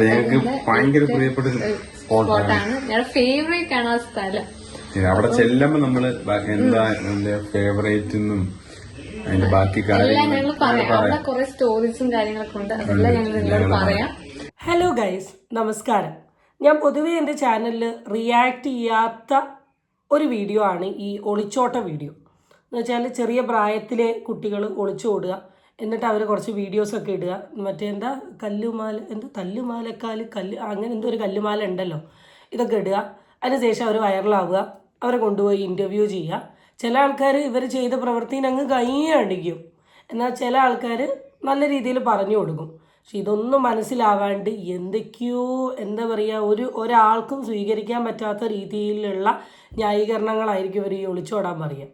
ഞങ്ങൾക്ക് ഭയങ്കര പ്രിയപ്പെട്ട സ്പോട്ടാണ് ഞങ്ങളുടെ ഫേവറേറ്റ് ആണ് ആ സ്ഥലം. അവിടെ ചെല്ലുമ്പോ നമ്മൾ എന്താ എന്റെ ഫേവറേറ്റ് എന്നും അതിന്റെ ബാക്കി കാര്യങ്ങൾ പറയാം. അവിടെ കുറെ സ്റ്റോറീസും കാര്യങ്ങളൊക്കെ ഉണ്ട്. അതെല്ലാം ഞങ്ങൾ നിങ്ങളോട് പറയാം. ഹലോ ഗൈസ് നമസ്കാരം. ഞാൻ പൊതുവേ എന്റെ ചാനലിൽ റിയാക്ട് ചെയ്യാത്ത ഒരു വീഡിയോ ആണ് ഈ ഒളിച്ചോട്ട വീഡിയോ എന്ന് വെച്ചാൽ ചെറിയ പ്രായത്തിലെ കുട്ടികൾ ഒളിച്ചോടുക എന്നിട്ട് അവർ കുറച്ച് വീഡിയോസൊക്കെ ഇടുക. മറ്റേ എന്താ കല്ലുമാല എന്താ തല്ലുമാലക്കാൽ കല്ല് അങ്ങനെ എന്തോ ഒരു കല്ലുമാല ഉണ്ടല്ലോ. ഇതൊക്കെ ഇടുക. അതിനുശേഷം അവർ വൈറലാവുക അവരെ കൊണ്ടുപോയി ഇന്റർവ്യൂ ചെയ്യുക. ചില ആൾക്കാർ ഇവർ ചെയ്ത പ്രവൃത്തിയിൽ അങ്ങ് കൈയടിക്കും എന്നാൽ ചില ആൾക്കാർ നല്ല രീതിയിൽ പറഞ്ഞു കൊടുക്കും. പക്ഷെ ഇതൊന്നും മനസ്സിലാവാണ്ട് എന്തൊക്കെയോ എന്താ പറയുക ഒരു ഒരാൾക്കും സ്വീകരിക്കാൻ പറ്റാത്ത രീതിയിലുള്ള ന്യായീകരണങ്ങളായിരിക്കും ഇവർ ഈ ഒളിച്ചോടാൻ പറയുക.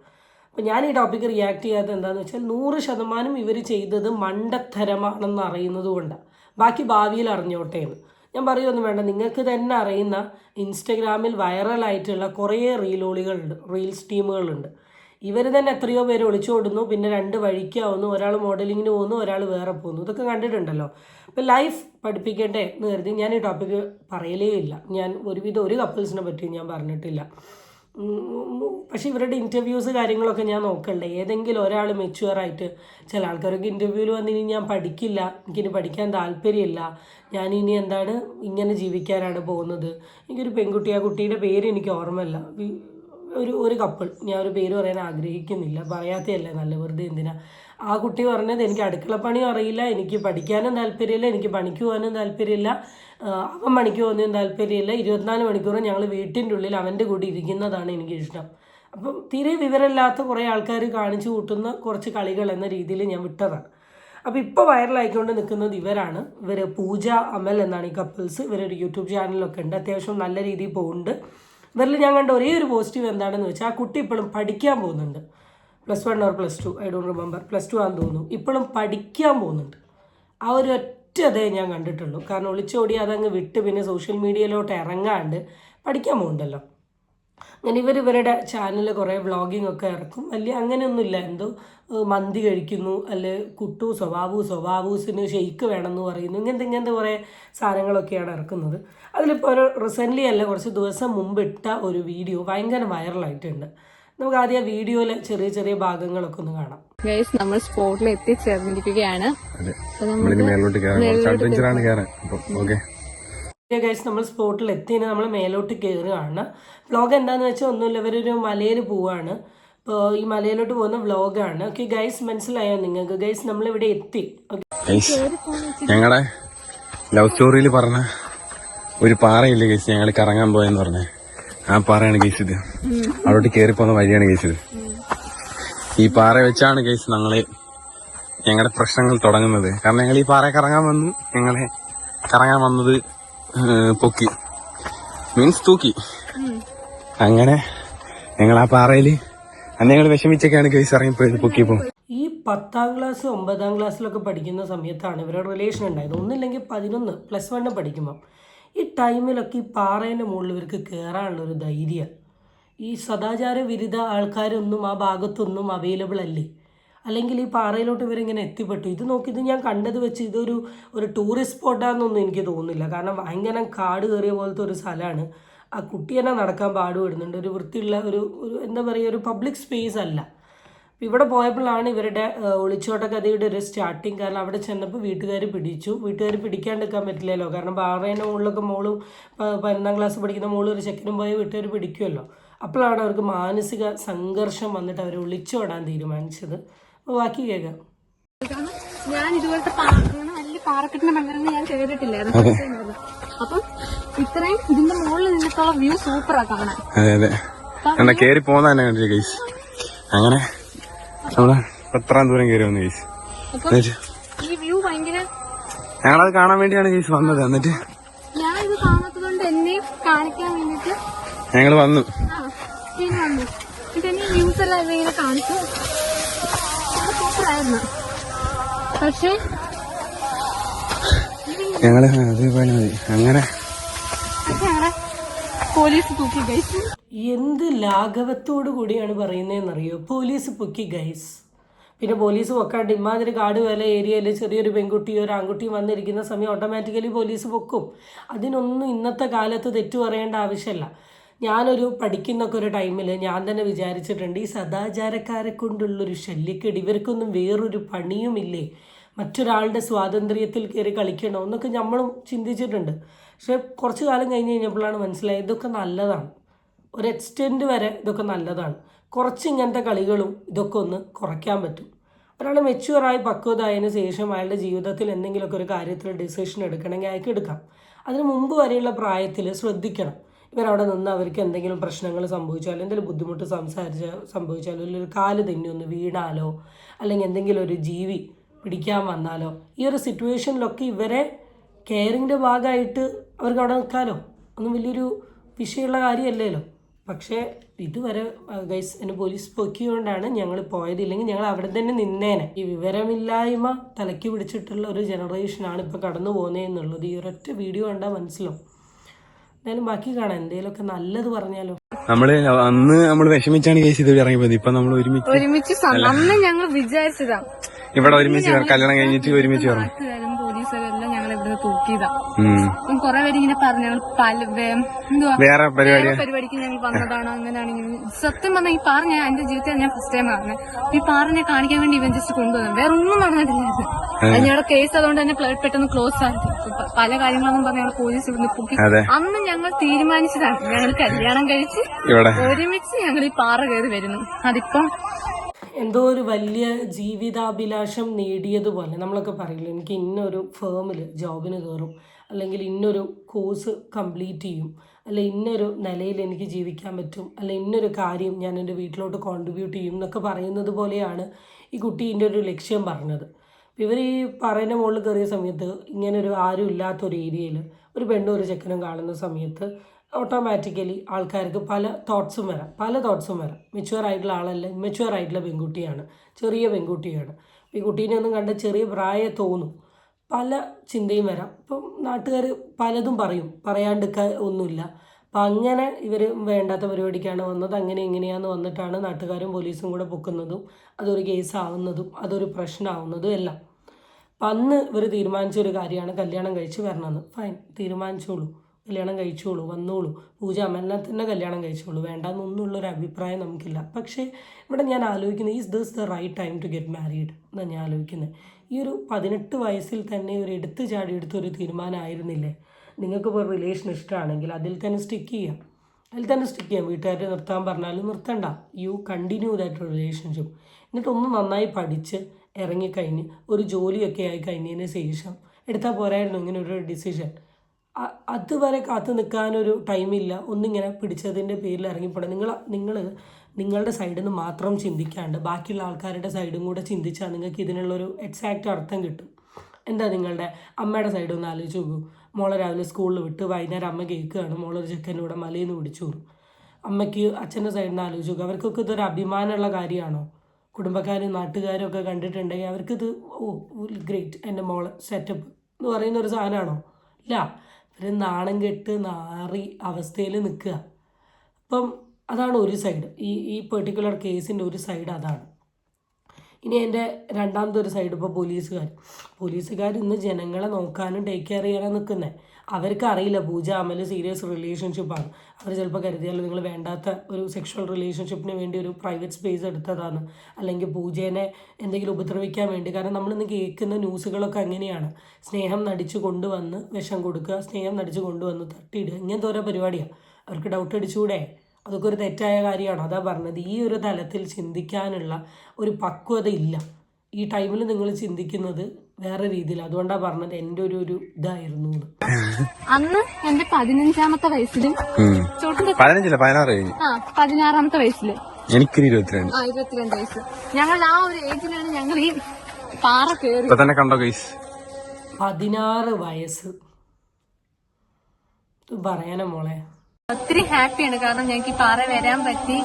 അപ്പം ഞാൻ ഈ ടോപ്പിക്ക് റിയാക്ട് ചെയ്യാത്തത് എന്താണെന്ന് വെച്ചാൽ നൂറ് ശതമാനം ഇവർ ചെയ്തത് മണ്ടത്തരമാണെന്ന് അറിയുന്നത് കൊണ്ടാണ് ബാക്കി ഭാവിയിൽ അറിഞ്ഞോട്ടെ എന്ന്. ഞാൻ പറയുമൊന്നും വേണ്ട. നിങ്ങൾക്ക് തന്നെ അറിയുന്ന ഇൻസ്റ്റഗ്രാമിൽ വൈറലായിട്ടുള്ള കുറേ റീലോളികളുണ്ട് റീൽസ് ടീമുകളുണ്ട്. ഇവർ തന്നെ എത്രയോ പേര് ഒളിച്ചോടുന്നു പിന്നെ രണ്ട് വഴിക്കാവുന്നു ഒരാൾ മോഡലിങ്ങിന് പോകുന്നു ഒരാൾ വേറെ പോകുന്നു. ഇതൊക്കെ കണ്ടിട്ടുണ്ടല്ലോ. അപ്പം ലൈഫ് പഠിപ്പിക്കട്ടെ എന്ന് കരുതി ഞാൻ ഈ ടോപ്പിക്ക് പറയലേ ഇല്ല. ഞാൻ ഒരുവിധം ഒരു കപ്പിൾസിനെ പറ്റി ഞാൻ പറഞ്ഞിട്ടില്ല. പക്ഷേ ഇവരുടെ ഇന്റർവ്യൂസ് കാര്യങ്ങളൊക്കെ ഞാൻ നോക്കണ്ടേ? ഏതെങ്കിലും ഒരാൾ മെച്ചുവറായിട്ട് ചില ആൾക്കാരൊക്കെ ഇന്റർവ്യൂവിൽ വന്ന് ഇനി ഞാൻ പഠിക്കില്ല എനിക്കിനി പഠിക്കാൻ താല്പര്യമില്ല ഞാൻ ഇനി എന്താണ് ഇങ്ങനെ ജീവിക്കാനാണ് പോകുന്നത്. എനിക്കൊരു പെൺകുട്ടി ആ കുട്ടിയുടെ പേര് എനിക്ക് ഓർമ്മയില്ല. ഒരു ഒരു കപ്പിൾ ഞാൻ ഒരു പേര് പറയാൻ ആഗ്രഹിക്കുന്നില്ല. പറയാത്തതല്ലേ നല്ല വെറുതെ എന്തിനാ? ആ കുട്ടി പറഞ്ഞത് എനിക്ക് അടുക്കള അടുക്കളപ്പണിയും അറിയില്ല എനിക്ക് പഠിക്കാനും താല്പര്യമില്ല എനിക്ക് പണിക്ക് പോകാനും താല്പര്യമില്ല. അവൻ പണിക്ക് പോകുന്നതിനും താല്പര്യമില്ല. ഇരുപത്തിനാല് മണിക്കൂറും ഞങ്ങൾ വീട്ടിന്റെ ഉള്ളിൽ അവന്റെ കൂടി ഇരിക്കുന്നതാണ് എനിക്കിഷ്ടം. അപ്പം തീരെ വിവരമില്ലാത്ത കുറേ ആൾക്കാർ കാണിച്ചു കൂട്ടുന്ന കുറച്ച് കളികൾ എന്ന രീതിയിൽ ഞാൻ വിട്ടതാണ്. അപ്പോൾ ഇപ്പോൾ വൈറലായിക്കൊണ്ട് നിൽക്കുന്നത് ഇവരാണ്. ഇവർ പൂജ അമൽ എന്നാണ് ഈ കപ്പിൾസ്. ഇവരൊരു യൂട്യൂബ് ചാനലൊക്കെ ഉണ്ട്. അത്യാവശ്യം നല്ല രീതിയിൽ പോകുന്നുണ്ട്. ഇവരിൽ ഞാൻ കണ്ട ഒരേ ഒരു പോസിറ്റീവ് എന്താണെന്ന് വെച്ചാൽ ആ കുട്ടി ഇപ്പോഴും പഠിക്കാൻ പോകുന്നുണ്ട്. Plus one or plus two I don't remember. Plus two ആണെന്ന് തോന്നുന്നു. ഇപ്പോഴും പഠിക്കാൻ പോകുന്നുണ്ട്. ആ ഒരു ഒറ്റ അതേ ഞാൻ കണ്ടിട്ടുള്ളൂ. കാരണം ഒളിച്ചോടി അതങ്ങ് വിട്ട് പിന്നെ സോഷ്യൽ മീഡിയയിലോട്ട് ഇറങ്ങാണ്ട് പഠിക്കാൻ പോകുന്നുണ്ടല്ലോ. അങ്ങനെ ഇവർ ഇവരുടെ ചാനലിൽ കുറേ വ്ളോഗിംഗ് ഒക്കെ ഇറക്കും. വലിയ അങ്ങനെയൊന്നുമില്ല. എന്തോ മന്തി കഴിക്കുന്നു അല്ലെ കുട്ടു സ്വഭാവു സ്വഭാവൂസിന് ഷെയ്ക്ക് വേണമെന്ന് പറയുന്നു. ഇങ്ങനത്തെ ഇങ്ങനത്തെ കുറേ സാധനങ്ങളൊക്കെയാണ് ഇറക്കുന്നത്. അതിലിപ്പോൾ ഒരു റീസെന്റ്ലി അല്ല കുറച്ച് ദിവസം മുമ്പ് ഇട്ട ഒരു വീഡിയോ ഭയങ്കര വൈറലായിട്ടുണ്ട് നമുക്ക് ആദ്യം ആ വീഡിയോയിലെ ചെറിയ ചെറിയ ഭാഗങ്ങളൊക്കെ ഒന്ന് കാണാം. ഗൈസ് നമ്മൾ സ്പോട്ടിൽ എത്തിച്ചേർന്നിരിക്കുകയാണ്. ഗൈസ് നമ്മൾ സ്പോട്ടിൽ എത്തി. നമ്മൾ മേലോട്ട് കയറുകയാണ്. വ്ളോഗ് എന്താന്ന് വെച്ചാൽ ഒന്നുമില്ല. ഇവരൊരു മലയിൽ പോവാണ്. അപ്പോൾ ഈ മലയിലോട്ട് പോകുന്ന വ്ളോഗാണ് ഓക്കെ ഗൈസ് മനസ്സിലായോ നിങ്ങൾക്ക്? ഗൈസ് നമ്മൾ ഇവിടെ എത്തി ഓക്കെ ഞങ്ങളുടെ ലവ് സ്റ്റോറിയിൽ പറഞ്ഞ ഒരു പാറയില്ലേ ഗൈസ് ഞങ്ങൾ കറങ്ങാൻ പോയെന്ന് പറഞ്ഞ. ആ പാറയാണ് കേസ് ഇത്. അവിടോട്ട് കേറി പോകുന്ന വഴിയാണ് കേസ് ഇത്. ഈ പാറ വെച്ചാണ് കേസ് ഞങ്ങളെ ഞങ്ങളുടെ പ്രശ്നങ്ങൾ തുടങ്ങുന്നത്. കാരണം ഞങ്ങൾ ഈ പാറ കറങ്ങാൻ വന്നു ഞങ്ങളെ കറങ്ങാൻ വന്നത് പൊക്കി. മീൻസ് തൂക്കി. അങ്ങനെ ഞങ്ങൾ ആ പാറയിൽ അന്ന് ഞങ്ങൾ വിഷമിച്ചൊക്കെയാണ് കേസ് ഇറങ്ങിപ്പോയത് പൊക്കിയപ്പോ ഈ പത്താം ക്ലാസ് ഒമ്പതാം ക്ലാസ്സിലൊക്കെ പഠിക്കുന്ന സമയത്താണ് ഇവരുടെ റിലേഷൻ ഉണ്ടായത്. ഒന്നില്ലെങ്കിൽ പതിനൊന്ന് പ്ലസ് വണ്ണ് പഠിക്കുമ്പം. ഈ ടൈമിലൊക്കെ ഈ പാറേന്റെ മുകളിൽ ഇവർക്ക് കയറാനുള്ളൊരു ധൈര്യം. ഈ സദാചാര വിരുദ്ധ ആൾക്കാരൊന്നും ആ ഭാഗത്തൊന്നും അവൈലബിൾ അല്ലേ? അല്ലെങ്കിൽ ഈ പാറയിലോട്ട് ഇവരിങ്ങനെ എത്തിപ്പെട്ടു. ഇത് നോക്കി ഇത് ഞാൻ കണ്ടത് വെച്ച് ഇതൊരു ഒരു ടൂറിസ്റ്റ് സ്പോട്ടാണെന്നൊന്നും എനിക്ക് തോന്നുന്നില്ല. കാരണം ഭയങ്കര കാട് കയറിയ പോലത്തെ ഒരു സ്ഥലമാണ്. ആ കുട്ടി തന്നെ നടക്കാൻ പാടുപെടുന്നുണ്ട്. ഒരു വൃത്തിയുള്ള ഒരു എന്താ പറയുക ഒരു പബ്ലിക് സ്പേസ് അല്ല. ഇവിടെ പോയപ്പോഴാണ് ഇവരുടെ ഒളിച്ചോട്ട കഥയുടെ ഒരു സ്റ്റാർട്ടിങ് കാരണം അവിടെ ചെന്നപ്പോൾ വീട്ടുകാർ പിടിച്ചു. വീട്ടുകാർ പിടിക്കാണ്ടിരിക്കാൻ പറ്റില്ലല്ലോ. കാരണം പാറേന്റെ മുകളിലൊക്കെ മോളും പതിനൊന്നാം ക്ലാസ് പഠിക്കുന്ന മോളും ഒരു ചെക്കനും പോയ വീട്ടുകാർ പിടിക്കുമല്ലോ അപ്പോഴാണ് അവർക്ക് മാനസിക സംഘർഷം വന്നിട്ട് അവർ ഒളിച്ചോടാൻ തീരുമാനിച്ചത്. അപ്പോൾ ബാക്കി കേൾക്കാം. ഞാൻ ഇതുപോലത്തെ വലിയ പാറക്കെട്ടിന്റെ മണ്ണിറങ്ങി ഞാൻ കേറിയിട്ടില്ലായിരുന്നു first അപ്പം ഇത്രയും ഇതിന്റെ മുകളിൽ നിന്നിട്ടുള്ള വ്യൂ സൂപ്പറാ കാണാൻ. അതെ അതെ. കേറി പോകുന്ന തന്നെ കണ്ടില്ല ഗൈസ് അങ്ങനെ നമ്മൾ എത്രാം ദൂരം കയറി വന്നു എന്നിട്ട്? ഭയങ്കര ഞങ്ങളത് കാണാൻ വേണ്ടിയാണ് ഗൈസ് വന്നത്. എന്നിട്ട്? ഞങ്ങൾ വന്നു. പക്ഷേ ഞങ്ങൾ അതേപോലെ മതി. അങ്ങനെ. പോലീസ് തൂക്കി ഗൈസ് എന്ത് ലാഘവത്തോടു കൂടിയാണ് പറയുന്നതെന്നറിയോ? പോലീസ് പൊക്കി ഗൈസ് പിന്നെ പോലീസ് പൊക്കാണ്ട് ഇമ്മാതിരി കാട് വേല ഏരിയയിൽ ചെറിയൊരു പെൺകുട്ടിയോ ഒരു ആൺകുട്ടിയും വന്നിരിക്കുന്ന സമയം ഓട്ടോമാറ്റിക്കലി പോലീസ് പൊക്കും. അതിനൊന്നും ഇന്നത്തെ കാലത്ത് തെറ്റു പറയേണ്ട ആവശ്യമില്ല ഞാനൊരു പഠിക്കുന്നൊക്കെ ഒരു ടൈമിൽ ഞാൻ തന്നെ വിചാരിച്ചിട്ടുണ്ട് ഈ സദാചാരക്കാരെ കൊണ്ടുള്ളൊരു ശല്യക്കേട് ഇവർക്കൊന്നും വേറൊരു പണിയുമില്ലേ? മറ്റൊരാളുടെ സ്വാതന്ത്ര്യത്തിൽ കയറി കളിക്കണോ? എന്നൊക്കെ നമ്മളും ചിന്തിച്ചിട്ടുണ്ട്. പക്ഷേ കുറച്ച് കാലം കഴിഞ്ഞ് കഴിഞ്ഞപ്പോഴാണ് മനസ്സിലായത് ഇതൊക്കെ നല്ലതാണ്. ഒരു എക്സ്റ്റെൻഡ് വരെ ഇതൊക്കെ നല്ലതാണ്. കുറച്ച് ഇങ്ങനത്തെ കളികളും ഇതൊക്കെ ഒന്ന് കുറയ്ക്കാൻ പറ്റും. ഒരാൾ മെച്യൂറായി പക്വതായതിന് ശേഷം അയാളുടെ ജീവിതത്തിൽ എന്തെങ്കിലുമൊക്കെ ഒരു കാര്യത്തിൽ ഡിസിഷൻ എടുക്കണമെങ്കിൽ അയാൾക്ക് എടുക്കാം. അതിന് മുമ്പ് വരെയുള്ള പ്രായത്തിൽ ശ്രദ്ധിക്കണം. ഇവരവിടെ നിന്ന് അവർക്ക് എന്തെങ്കിലും പ്രശ്നങ്ങൾ സംഭവിച്ചാലോ എന്തെങ്കിലും ബുദ്ധിമുട്ട് സംസാരിച്ച സംഭവിച്ചാലോ അല്ലെങ്കിൽ ഒരു കാൽ തെന്നി ഒന്ന് വീണാലോ അല്ലെങ്കിൽ എന്തെങ്കിലും ഒരു ജീവി പിടിക്കാൻ വന്നാലോ ഈ ഒരു സിറ്റുവേഷനിലൊക്കെ ഇവരെ കെയറിങ്ങിന്റെ ഭാഗമായിട്ട് അവർക്ക് അവിടെ നിൽക്കാലോ. ഒന്നും വലിയൊരു വിഷയമുള്ള കാര്യമല്ലല്ലോ. പക്ഷേ ഇതുവരെ ഗൈസ് എന്നെ പോലീസ് പൊക്കിയോണ്ടാണ് ഞങ്ങൾ പോയത്. ഇല്ലെങ്കിൽ ഞങ്ങൾ അവിടെ തന്നെ നിന്നേനെ. ഈ വിവരമില്ലായ്മ തലയ്ക്ക് പിടിച്ചിട്ടുള്ള ഒരു ജനറേഷനാണ് ഇപ്പോൾ കടന്നു പോകുന്നതെന്നുള്ളത് ഈ ഒരൊറ്റ വീഡിയോ കണ്ടാൽ മനസ്സിലാവും. എന്തായാലും ബാക്കി കാണാം. എന്തെങ്കിലുമൊക്കെ നല്ലത് പറഞ്ഞാലോ. നമ്മൾ അന്ന് നമ്മൾ വിഷമിച്ചാണ് കേസ് ഇത് ഇറങ്ങിപ്പോയത്. ഇപ്പൊ നമ്മൾ ഒരുമിച്ച് ഒരുമിച്ച് അന്ന് ഞങ്ങൾ വിചാരിച്ചതാ. ഇവിടെ ഒരുമിച്ച് കല്യാണം കഴിഞ്ഞിട്ട് ഒരുമിച്ച് വരണം ഇവിടുന്ന് കൊറേ പേര് ഇങ്ങനെ പറഞ്ഞു ഞങ്ങൾ പല വേറെ പരിപാടി? വേറെ പരിപാടിക്ക് ഞങ്ങൾ വന്നതാണ്? അങ്ങനെയാണ് ഇങ്ങനെ സത്യം പറഞ്ഞാൽ ഈ പാറ ഞാൻ എന്റെ ജീവിതത്തിൽ ഞാൻ ഫസ്റ്റ് ടൈം പറഞ്ഞത് ഈ പാറിനെ കാണിക്കാൻ വേണ്ടി ഇവൻ ജസ്റ്റ് കൊണ്ടുവന്നു. വേറെ ഒന്നും നടന്നിട്ടില്ല ഞങ്ങളുടെ കേസ് അതുകൊണ്ട് തന്നെ പെട്ടെന്ന് ക്ലോസ് ആക്കി. പ- പല കാര്യങ്ങളൊന്നും പറഞ്ഞ ഞങ്ങൾ പോലീസ് ഇവിടുന്ന് പൊക്കി. അന്ന് ഞങ്ങൾ തീരുമാനിച്ചതാണ് ഞങ്ങൾ കല്യാണം കഴിച്ച് ഒരുമിച്ച് ഞങ്ങൾ ഈ പാറ കയറി വരുന്നു. അതിപ്പം എന്തോ ഒരു വലിയ ജീവിതാഭിലാഷം നേടിയതുപോലെ നമ്മളൊക്കെ പറയില്ല എനിക്ക് ഇന്നൊരു ഫേമിൽ ജോബിന് കയറും അല്ലെങ്കിൽ ഇന്നൊരു കോഴ്സ് കംപ്ലീറ്റ് ചെയ്യും അല്ലെ ഇന്നൊരു നിലയിൽ എനിക്ക് ജീവിക്കാൻ പറ്റും അല്ലെ ഇന്നൊരു കാര്യം ഞാൻ എന്റെ വീട്ടിലോട്ട് കോൺട്രിബ്യൂട്ട് ചെയ്യും എന്നൊക്കെ പറയുന്നത് പോലെയാണ് ഈ കുട്ടി ഇതിന്റെ ഒരു ലക്ഷ്യം പറഞ്ഞത്. ഇവർ ഈ പറയുന്ന മുകളിൽ കയറിയ സമയത്ത് ഇങ്ങനെ ഒരു ആരും ഇല്ലാത്തൊരു ഏരിയയിൽ ഒരു പെണ്ണും ഒരു ചെക്കനും കാണുന്ന സമയത്ത് ഓട്ടോമാറ്റിക്കലി ആൾക്കാർക്ക് പല തോട്ട്സും വരാം. പല തോട്ട്സും വരാം. മെച്ചുവർ ആയിട്ടുള്ള ആളല്ല ഇമ്മച്ചുവർ ആയിട്ടുള്ള പെൺകുട്ടിയാണ്. ചെറിയ പെൺകുട്ടിയാണ്. ഈ കുട്ടീനെ ഒന്നും കണ്ട ചെറിയ പ്രായം തോന്നും. പല ചിന്തയും വരാം. ഇപ്പം നാട്ടുകാർ പലതും പറയും. പറയാണ്ടിക്ക ഒന്നുമില്ല. അപ്പം അങ്ങനെ ഇവർ വേണ്ടാത്ത പരിപാടിക്കാണ് വന്നത്. അങ്ങനെ ഇങ്ങനെയാന്ന് വന്നിട്ടാണ് നാട്ടുകാരും പോലീസും കൂടെ പൊക്കുന്നതും അതൊരു കേസാവുന്നതും അതൊരു പ്രശ്നമാവുന്നതും എല്ലാം. അപ്പം അന്ന് ഇവർ തീരുമാനിച്ചൊരു കാര്യമാണ് കല്യാണം കഴിച്ച് വരണമെന്ന് ഫൈൻ തീരുമാനിച്ചോളൂ. കല്യാണം കഴിച്ചോളൂ വന്നോളൂ. പൂജ അമ്മനെ തന്നെ കല്യാണം കഴിച്ചോളൂ. വേണ്ടെന്നൊന്നുള്ളൊരു അഭിപ്രായം നമുക്കില്ല. പക്ഷേ ഇവിടെ ഞാൻ ആലോചിക്കുന്നത് is this the right time to get married എന്നാണ് ഞാൻ ആലോചിക്കുന്നത്. ഈ ഒരു പതിനെട്ട് വയസ്സിൽ തന്നെ ഒരു എടുത്തു ചാടി എടുത്തൊരു തീരുമാനമായിരുന്നില്ലേ? നിങ്ങൾക്കിപ്പോൾ റിലേഷൻ ഇഷ്ടമാണെങ്കിൽ അതിൽ തന്നെ സ്റ്റിക്ക് ചെയ്യാം. അതിൽ തന്നെ സ്റ്റിക്ക് ചെയ്യാം. വീട്ടുകാരെ നിർത്താൻ പറഞ്ഞാലും നിർത്തണ്ട. യു കണ്ടിന്യൂ ദാറ്റ് റിലേഷൻഷിപ്പ് എന്നിട്ട് ഒന്ന് നന്നായി പഠിച്ച് ഇറങ്ങിക്കഴിഞ്ഞ് ഒരു ജോലിയൊക്കെ ആയി കഴിഞ്ഞതിന് ശേഷം എടുത്താൽ പോരായിരുന്നു ഇങ്ങനെ ഒരു ഡിസിഷൻ അതുവരെ കാത്തു നിൽക്കാനൊരു ടൈമില്ല. ഒന്നിങ്ങനെ പിടിച്ചതിന്റെ പേരിൽ ഇറങ്ങിപ്പോണം. നിങ്ങൾ നിങ്ങൾ നിങ്ങളുടെ സൈഡിൽ നിന്ന് മാത്രം ചിന്തിക്കാണ്ട് ബാക്കിയുള്ള ആൾക്കാരുടെ സൈഡും കൂടെ ചിന്തിച്ചാൽ നിങ്ങൾക്ക് ഇതിനുള്ളൊരു എക്സാക്റ്റ് അർത്ഥം കിട്ടും. എന്താ നിങ്ങളുടെ അമ്മയുടെ സൈഡ് ഒന്ന് ആലോചിച്ച് നോക്കൂ. മോളെ രാവിലെ സ്കൂളിൽ വിട്ട് വൈകുന്നേരം അമ്മ കേൾക്കുകയാണ്. മോളൊരു ചെക്കന്റെ കൂടെ മലയിൽ നിന്ന് പിടിച്ചു കയറും അമ്മയ്ക്ക് അച്ഛന്റെ സൈഡിൽ നിന്ന് ആലോചിച്ച് നോക്കുക അവർക്കൊക്കെ ഇതൊരു അഭിമാനമുള്ള കാര്യമാണോ? കുടുംബക്കാരും നാട്ടുകാരും ഒക്കെ കണ്ടിട്ടുണ്ടെങ്കിൽ അവർക്കിത് ഓ ഗ്രേറ്റ് എന്റെ മോളെ സെറ്റപ്പ് എന്ന് പറയുന്ന ഒരു സാധനമാണോ? ഇല്ല. ഇവർ നാണം കെട്ട് നാറി അവസ്ഥയിൽ നിൽക്കുക. അപ്പം അതാണ് ഒരു സൈഡ് ഈ ഈ പെർട്ടിക്കുലർ കേസിന്റെ ഒരു സൈഡ് അതാണ്. ഇനി എന്റെ രണ്ടാമത്തെ ഒരു സൈഡ് ഇപ്പോൾ പോലീസുകാർ. പോലീസുകാർ ഇന്ന് ജനങ്ങളെ നോക്കാനും ടേക്ക് കെയർ ചെയ്യാനും നിൽക്കുന്നത് അവർക്ക് അറിയില്ല പൂജ അമൽ സീരിയസ് റിലേഷൻഷിപ്പാണ് അവർ ചിലപ്പോൾ കരുതിയാൽ നിങ്ങൾ വേണ്ടാത്ത ഒരു സെക്ഷൽ റിലേഷൻഷിപ്പിന് വേണ്ടി ഒരു പ്രൈവറ്റ് സ്പേസ് എടുത്തതാണ്. അല്ലെങ്കിൽ പൂജേനെ എന്തെങ്കിലും ഉപദ്രവിക്കാൻ വേണ്ടി. കാരണം നമ്മളിന്ന് കേൾക്കുന്ന ന്യൂസുകളൊക്കെ അങ്ങനെയാണ്. സ്നേഹം നടിച്ചു കൊണ്ടുവന്ന് വിഷം കൊടുക്കുക സ്നേഹം നടിച്ചു കൊണ്ടുവന്ന് തട്ടിയിടുക ഇങ്ങനത്തെ ഓരോ പരിപാടിയാണ് അവർക്ക് ഡൗട്ട് അടിച്ചുകൂടെ അതൊക്കെ ഒരു തെറ്റായ കാര്യമാണ്. അതാ പറഞ്ഞത്. ഈ ഒരു തലത്തിൽ ചിന്തിക്കാനുള്ള ഒരു പക്വത ഇല്ല ഈ ടൈമിൽ നിങ്ങൾ ചിന്തിക്കുന്നത് വേറെ രീതിയിൽ. അതുകൊണ്ടാണ് പറഞ്ഞത് എന്റെ ഒരു ഒരു ഇതായിരുന്നു അന്ന് എന്റെ പതിനഞ്ചാമത്തെ വയസ്സിലും പതിനഞ്ചില്ല? പതിനാറ് പതിനാറാമത്തെ വയസ്സിൽ. എനിക്കൊരു ഇരുപത്തിരണ്ട്. വയസ്സ്. ഞങ്ങൾ ആ ഒരു ഏജിലാണ് ഞങ്ങൾ ഈ പാറ കയറി തന്നെ കണ്ടോ ഗൈസ് പതിനാറ് വയസ്സ്. പറയാനോ മോളെ. ഒത്തിരി ഹാപ്പിയാണ് കാരണം ഞങ്ങൾക്ക് ഈ പാറ വരാൻ പറ്റി.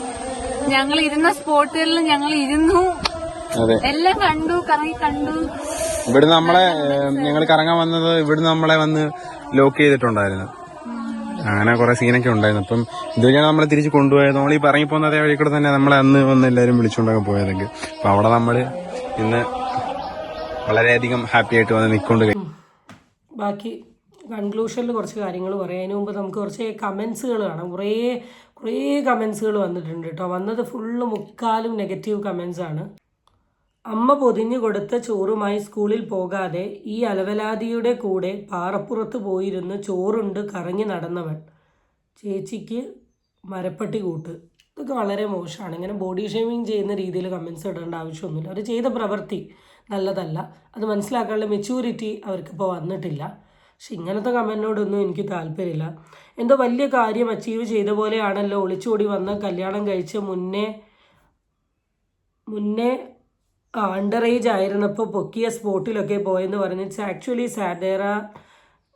ഞങ്ങൾ ഇരുന്ന സ്പോട്ടുകളിൽ ഞങ്ങൾ ഇരുന്നു എല്ലാം കണ്ടു കറങ്ങി കണ്ടു. ഇവിടുന്ന് നമ്മളെ ഞങ്ങൾ കറങ്ങാൻ വന്നത് ഇവിടുന്ന് നമ്മളെ വന്ന് ലോക്ക് ചെയ്തിട്ടുണ്ടായിരുന്നു. അങ്ങനെ കുറെ സീനൊക്കെ ഉണ്ടായിരുന്നു. അപ്പം ഇതുവഴിയാണ് നമ്മളെ തിരിച്ച് കൊണ്ടുപോയത്. നമ്മൾ ഈ പറഞ്ഞി പോകുന്ന അതേ വഴി കൂടെ തന്നെ നമ്മളെ അന്ന് വന്ന് എല്ലാവരും വിളിച്ചുകൊണ്ടൊക്കെ പോയതൊക്കെ അപ്പൊ അവിടെ നമ്മൾ ഇന്ന് വളരെയധികം ഹാപ്പി ആയിട്ട് വന്ന് നിൽക്കൊണ്ട് ബാക്കി കൺക്ലൂഷനിൽ കുറച്ച് കാര്യങ്ങൾ പറയാം. അതിന് മുമ്പ് നമുക്ക് കുറച്ച് കമൻസുകൾ കാണാം. കുറേ കുറേ കമൻസുകൾ വന്നിട്ടുണ്ട് കേട്ടോ. വന്നത് ഫുള്ള് മുക്കാലും നെഗറ്റീവ് കമൻസ് ആണ്. അമ്മ പൊതിഞ്ഞു കൊടുത്ത ചോറുമായി സ്കൂളിൽ പോകാതെ ഈ അലവലാതിയുടെ കൂടെ പാറപ്പുറത്ത് പോയിരുന്ന് ചോറുണ്ട് കറങ്ങി നടന്നവൻ. ചേച്ചിക്ക് മരപ്പട്ടി കൂട്ട്. ഇതൊക്കെ വളരെ മോശമാണ്. ഇങ്ങനെ ബോഡി ഷേമിങ് ചെയ്യുന്ന രീതിയിൽ കമൻസ് ഇടേണ്ട ആവശ്യമൊന്നുമില്ല. അവർ ചെയ്ത പ്രവൃത്തി നല്ലതല്ല. അത് മനസ്സിലാക്കാനുള്ള മെച്യൂരിറ്റി അവർക്കിപ്പോൾ വന്നിട്ടില്ല. പക്ഷെ ഇങ്ങനത്തെ കമന്റിനോടൊന്നും എനിക്ക് താല്പര്യമില്ല. എന്തോ വലിയ കാര്യം അച്ചീവ് ചെയ്ത പോലെയാണല്ലോ ഒളിച്ചോടി വന്ന് കല്യാണം കഴിച്ച് മുന്നേ മുന്നേ അണ്ടർ ഏജ് ആയിരുന്നപ്പോൾ പൊക്കിയ സ്പോട്ടിലൊക്കെ പോയെന്ന് പറഞ്ഞ്. It's actually sad there are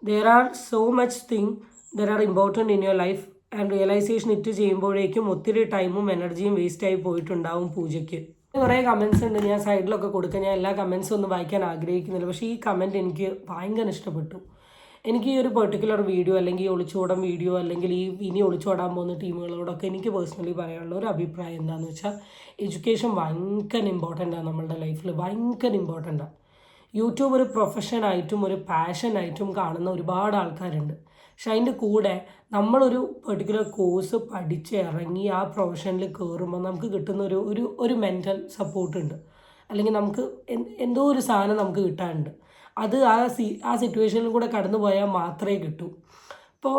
there are so much thing there are important in your life and realisation it ചെയ്യുമ്പോഴേക്കും ഒത്തിരി ടൈമും എനർജിയും വേസ്റ്റായി പോയിട്ടുണ്ടാവും പൂജയ്ക്ക്. കുറേ കമൻസ് ഉണ്ട്. ഞാൻ സൈഡിലൊക്കെ കൊടുക്കാൻ ഞാൻ എല്ലാ കമൻസും ഒന്നും വായിക്കാൻ ആഗ്രഹിക്കുന്നില്ല. പക്ഷേ ഈ കമന്റ് എനിക്ക് ഭയങ്കര ഇഷ്ടപ്പെട്ടു. എനിക്ക് ഈ ഒരു പെർട്ടിക്കുലർ വീഡിയോ അല്ലെങ്കിൽ ഒളിച്ചോടം വീഡിയോ അല്ലെങ്കിൽ ഈ ഇനി ഒളിച്ചോടാൻ പോകുന്ന ടീമുകളോടൊക്കെ എനിക്ക് പേഴ്സണലി പറയാനുള്ള ഒരു അഭിപ്രായം എന്താണെന്ന് വെച്ചാൽ എഡ്യൂക്കേഷൻ ഭയങ്കര ഇമ്പോർട്ടന്റ് ആണ് നമ്മളുടെ ലൈഫിൽ ഭയങ്കര ഇമ്പോർട്ടന്റ് ആണ് യൂട്യൂബ് ഒരു പ്രൊഫഷനായിട്ടും ഒരു പാഷനായിട്ടും കാണുന്ന ഒരുപാട് ആൾക്കാരുണ്ട്. പക്ഷെ അതിന്റെ കൂടെ നമ്മളൊരു പെർട്ടിക്കുലർ കോഴ്സ് പഠിച്ച് ഇറങ്ങി ആ പ്രൊഫഷനിൽ കയറുമ്പോൾ നമുക്ക് കിട്ടുന്ന ഒരു ഒരു ഒരു മെന്റൽ സപ്പോർട്ട് ഉണ്ട്. അല്ലെങ്കിൽ നമുക്ക് എന്തോ ഒരു സാധനം നമുക്ക് കിട്ടാനുണ്ട്. അത് ആ സി ആ സിറ്റുവേഷനിൽ കൂടെ കടന്നു പോയാൽ മാത്രമേ കിട്ടൂ. അപ്പോൾ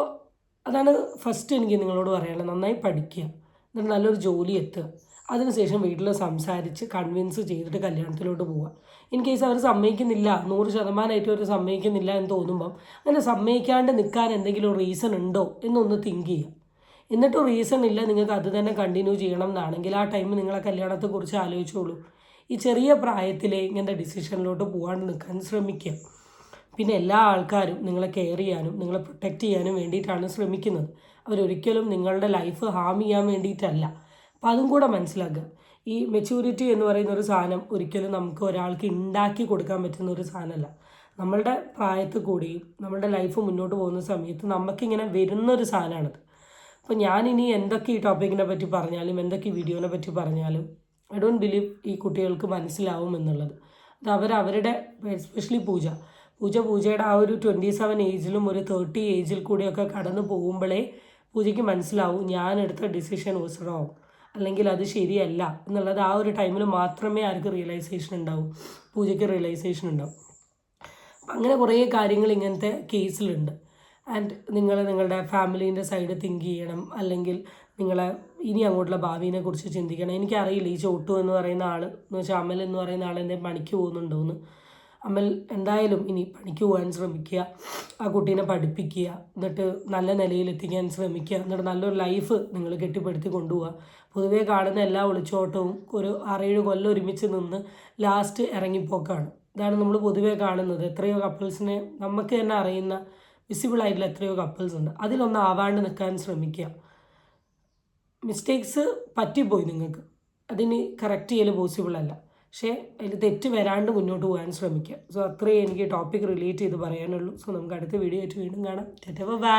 അതാണ് ഫസ്റ്റ് എനിക്ക് നിങ്ങളോട് പറയാനുള്ളത്. നന്നായി പഠിക്കുക. എന്നിട്ട് നല്ലൊരു ജോലി എത്തുക. അതിനുശേഷം വീട്ടിൽ സംസാരിച്ച് കൺവിൻസ് ചെയ്തിട്ട് കല്യാണത്തിലോട്ട് പോവുക. ഇൻ കേസ് അവർ സമ്മതിക്കുന്നില്ല നൂറ് ശതമാനമായിട്ട് അവർ സമ്മതിക്കുന്നില്ല എന്ന് തോന്നുമ്പം അങ്ങനെ സമ്മതിക്കാണ്ട് നിൽക്കാൻ എന്തെങ്കിലും റീസൺ ഉണ്ടോ എന്നൊന്ന് തിങ്ക് ചെയ്യുക. എന്നിട്ടും റീസൺ ഇല്ല നിങ്ങൾക്ക് അത് തന്നെ കണ്ടിന്യൂ ചെയ്യണം എന്നാണെങ്കിൽ ആ ടൈം നിങ്ങളെ കല്യാണത്തെക്കുറിച്ച് ആലോചിച്ചോളൂ. ഈ ചെറിയ പ്രായത്തിലെ ഇങ്ങനത്തെ ഡിസിഷനിലോട്ട് പോകാണ്ട് നിൽക്കാൻ ശ്രമിക്കുക പിന്നെ എല്ലാ ആൾക്കാരും നിങ്ങളെ കെയർ ചെയ്യാനും നിങ്ങളെ പ്രൊട്ടക്റ്റ് ചെയ്യാനും വേണ്ടിയിട്ടാണ് ശ്രമിക്കുന്നത്. അവരൊരിക്കലും നിങ്ങളുടെ ലൈഫ് ഹാം ചെയ്യാൻ വേണ്ടിയിട്ടല്ല. അപ്പം അതും കൂടെ മനസ്സിലാക്കുക ഈ മെച്യൂരിറ്റി എന്ന് പറയുന്ന ഒരു സാധനം ഒരിക്കലും നമുക്ക് ഒരാൾക്ക് ഉണ്ടാക്കി കൊടുക്കാൻ പറ്റുന്ന ഒരു സാധനമല്ല നമ്മളുടെ പ്രായത്തിൽ കൂടിയും നമ്മളുടെ ലൈഫ് മുന്നോട്ട് പോകുന്ന സമയത്ത് നമുക്കിങ്ങനെ വരുന്നൊരു സാധനമാണത് അപ്പോൾ ഞാനിനി എന്തൊക്കെ ഈ ടോപ്പിക്കിനെ പറ്റി പറഞ്ഞാലും എന്തൊക്കെ ഈ വീഡിയോനെ പറ്റി പറഞ്ഞാലും ഐ ഡോണ്ട് ബിലീവ് ഈ കുട്ടികൾക്ക് മനസ്സിലാവും എന്നുള്ളത്. അത് അവർ അവരുടെ എസ്പെഷ്യലി പൂജ. പൂജ പൂജയുടെ ആ ഒരു ട്വന്റി സെവൻ ഏജിലും ഒരു തേർട്ടി ഏജിൽ കൂടിയൊക്കെ കടന്നു പോകുമ്പോഴേ പൂജയ്ക്ക് മനസ്സിലാവും ഞാൻ എടുത്ത ഡിസിഷൻ വാസ് റോങ് അല്ലെങ്കിൽ അത് ശരിയല്ല എന്നുള്ളത് ആ ഒരു ടൈമിൽ മാത്രമേ ആർക്ക് റിയലൈസേഷൻ ഉണ്ടാവും. പൂജയ്ക്ക് റിയലൈസേഷൻ ഉണ്ടാവും. അങ്ങനെ കുറേ കാര്യങ്ങൾ ഇങ്ങനത്തെ കേസിലുണ്ട് ആൻഡ് നിങ്ങൾ നിങ്ങളുടെ ഫാമിലീന്റെ സൈഡ് തിങ്ക് ചെയ്യണം. അല്ലെങ്കിൽ നിങ്ങളെ ഇനി അങ്ങോട്ടുള്ള ഭാവിനെ കുറിച്ച് ചിന്തിക്കണം. എനിക്കറിയില്ല ഈ ചോട്ടു എന്ന് പറയുന്ന ആൾ എന്ന് വെച്ചാൽ അമൽ എന്ന് പറയുന്ന ആൾ എന്തേ പണിക്ക് പോകുന്നുണ്ടോ എന്ന് അമൽ എന്തായാലും ഇനി പണിക്ക് പോകാൻ ശ്രമിക്കുക ആ കുട്ടീനെ പഠിപ്പിക്കുക എന്നിട്ട് നല്ല നിലയിൽ എത്തിക്കാൻ ശ്രമിക്കുക എന്നിട്ട് നല്ലൊരു ലൈഫ് നിങ്ങൾ കെട്ടിപ്പടുത്തി കൊണ്ടുപോവുക. പൊതുവേ കാണുന്ന എല്ലാ ഒളിച്ചോട്ടവും ഒരു ആറേഴ് കൊല്ലം ഒരുമിച്ച് നിന്ന് ലാസ്റ്റ് ഇറങ്ങിപ്പോക്കാണ്. ഇതാണ് നമ്മൾ പൊതുവേ കാണുന്നത്. എത്രയോ കപ്പിൾസിനെ നമുക്ക് തന്നെ അറിയുന്ന വിസിബിൾ ആയിട്ടുള്ള എത്രയോ കപ്പിൾസ് ഉണ്ട്. അതിലൊന്ന് ആവാണ്ട് നിൽക്കാൻ ശ്രമിക്കുക. മിസ്റ്റേക്സ് പറ്റിപ്പോയി നിങ്ങൾക്ക്. അതിന് കറക്റ്റ് ചെയ്യൽ പോസിബിൾ അല്ല. പക്ഷേ അതിൽ തെറ്റ് വരാണ്ട് മുന്നോട്ട് പോകാൻ ശ്രമിക്കുക. സോ അത്രയും എനിക്ക് ടോപ്പിക് റിലേറ്റ് ചെയ്ത് പറയാനുള്ളൂ. സോ നമുക്ക് അടുത്ത വീഡിയോ ആയിട്ട് വീണ്ടും കാണാം. ബൈ